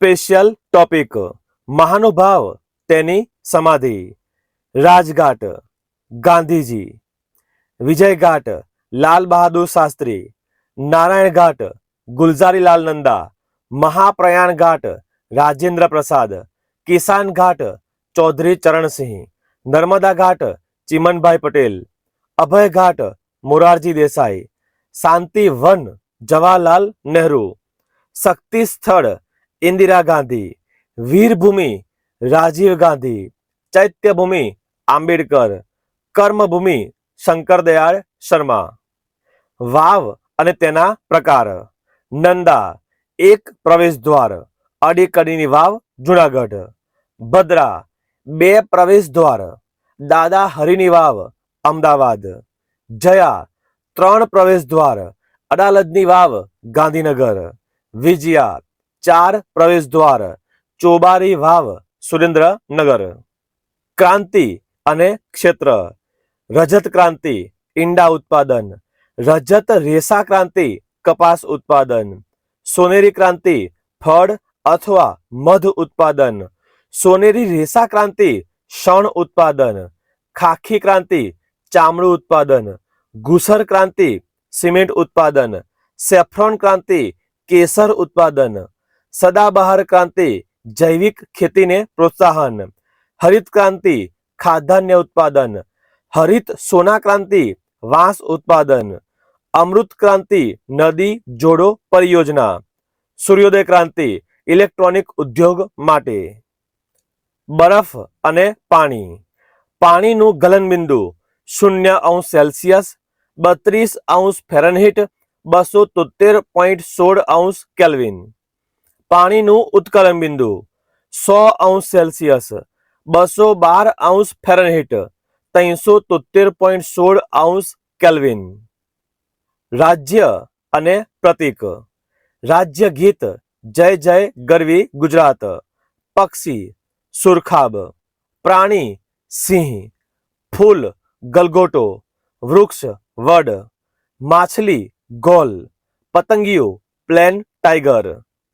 Special topic મહાનુભાવ, તેની સમાધિ. રાજઘાટ, ગાંધીજી. વિજય ઘાટ લાલ બહાદુર શાસ્ત્રી. નારાયણ ઘાટ ગુલઝારીલાલ નંદા. મહાપ્રયાણ ઘાટ રાજેન્દ્ર પ્રસાદ. કિસાન ઘાટ ચૌધરી ચરણસિંહ. નર્મદા ઘાટ ચિમનભાઈ પટેલ. અભય ઘાટ મોરારજી દેસાઈ. શાંતિ વન જવાહરલાલ નહેરુ. શક્તિ સ્થળ ઇન્દિરા ગાંધી, વીરભૂમિ, રાજીવ ગાંધી, ચૈત્યભૂમિ, આંબેડકર, કર્મભૂમિ, શંકરદયાળ શર્મા. વાવ અને તેના પ્રકાર. નંદા, એક પ્રવેશ દ્વાર અડીકડીની વાવ, જુનાગઢ. ભદ્રા, બે પ્રવેશ દ્વાર દાદા હરિની વાવ, અમદાવાદ. જયા, ત્રણ પ્રવેશ દ્વાર અડાલજની વાવ, ગાંધીનગર. વિજયા ચાર પ્રવેશ દ્વાર, ચોબારી વાવ, સુરેન્દ્રનગર. ક્રાંતિ અને ક્ષેત્ર. રજત ક્રાંતિ, ઈંડા ઉત્પાદન. રજત રેસા ક્રાંતિ, કપાસ ઉત્પાદન. સોનેરી ક્રાંતિ, ફળ અથવા મધ ઉત્પાદન. સોનેરી રેસા ક્રાંતિ શણ ઉત્પાદન. ખાખી ક્રાંતિ, ચામડું ઉત્પાદન. ઘુસર ક્રાંતિ, સિમેન્ટ ઉત્પાદન. સેફ્રોન ક્રાંતિ, કેસર ઉત્પાદન. સદાબહાર ક્રાંતિ, જૈવિક ખેતીને પ્રોત્સાહન. હરિત ક્રાંતિ ખાદ્યાન્ય ઉત્પાદન. હરિત સોના ક્રાંતિ, વાંસ ઉત્પાદન. અમૃત ક્રાંતિ, નદી, જોડો, પરિયોજના. સૂર્યોદય ક્રાંતિ, ઇલેક્ટ્રોનિક ઉદ્યોગ માટે. બરફ અને પાણી. પાણીનું ગલનબિંદુ, શૂન્ય અંશ સેલ્સિયસ, બત્રીસ અંશ ફેરનહીટ, બસો તોતેર પોઈન્ટ સોળ અંશ કેલ્વિન. પાણીનું ઉત્કલન બિંદુ. સો અંશ સેલ્સિયસ, બસો બાર અંશ ફેરનહીટ, ત્રણસો તોતેર પોઈન્ટ સોળ અંશ કેલ્વિન. રાજ્ય અને પ્રતીક. રાજ્ય ગીત, જય જય ગરવી ગુજરાત. પક્ષી, સુરખાબ. પ્રાણી, સિંહ. ફૂલ, ગલગોટો. વૃક્ષ, વડ. માછલી, ગોલ. પતંગીઓ plane tiger.